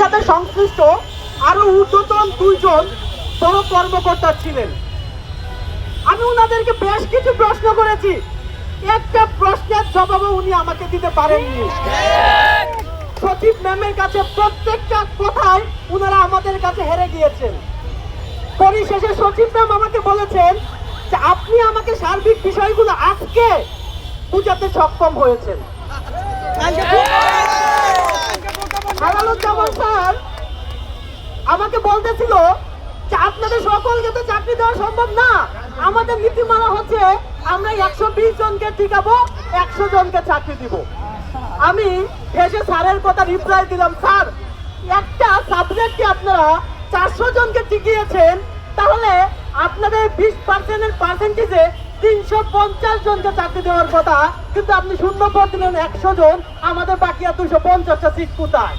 সাথে সংশ্লিষ্ট আরও ঊর্ধ্বতন দুইজন বড় কর্মকর্তা ছিলেন। আমি ওনাদেরকে বেশ কিছু প্রশ্ন করেছি। একটা প্রশ্নের জবাবও উনি আমাকে দিতে পারেননি। সচিব ম্যামের কাছে প্রত্যেকটা কথায় ওনারা আমাদের কাছে হেরে গিয়েছেন। পরিশেষে সচিব ম্যাম আমাকে বলেছেন যে আপনি আমাকে সার্বিক বিষয়গুলো আজকে বুঝাতে সক্ষম হয়েছেন। হারালুজ্জামান স্যার। আমাকে বলতেছিল যে আপনাদের সকলকে তো চাকরি দেওয়া সম্ভব না। আমাদের নীতিমালা হচ্ছে আমরা একশো বিশ জনকে টিকাবো একশো জনকে চাকরি দিব। আমি এসে স্যারের কথা রিপ্লাই দিলাম, স্যার, একটা সাবজেক্টে আপনারা চারশো জনকে টিকিয়েছেন তাহলে আপনাদের বিশ পার্সেন্টের পার্সেন্টেজে তিনশো পঞ্চাশ জনকে চাকরি দেওয়ার কথা কিন্তু আপনি শূন্য পদ দিলেন একশো জন আমাদের বাকি আর দুশো পঞ্চাশটা সিট কোথায়?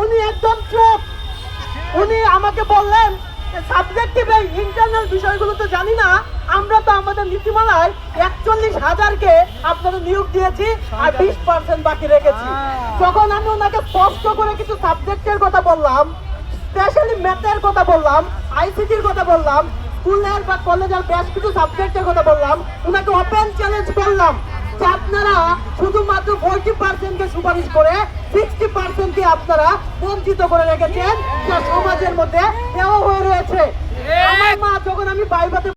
উনি একদম চুপ। উনি আমাকে বললেন সাবজেক্টিভ এই ইন্টারনাল বিষয়গুলো তো জানি না আমরা তো আমাদের নীতিমালায় একচল্লিশ হাজারকে আপনাদের নিয়োগ দিয়েছি আর বিশ পার্সেন্ট বাকি রেখেছি। তখন আমি ওনাকে স্পষ্ট করে কিছু সাবজেক্টের কথা বললাম স্পেশালি ম্যাথের কথা বললাম আইসিটির কথা বললাম স্কুলের বা কলেজের বেশ কিছু সাবজেক্টের কথা বললাম। ওনাকে ওপেন চ্যালেঞ্জ করলাম যে আপনারা শুধুমাত্র ফোরটি পার্সেন্টকে সুপারিশ করে সিক্সটি পার্সেন্টকে আপনারা বঞ্চিত করে রেখেছেন যা সমাজের মধ্যে দেওয়া হয়ে রয়েছে। আমার মা যখন আমি বাইবাতে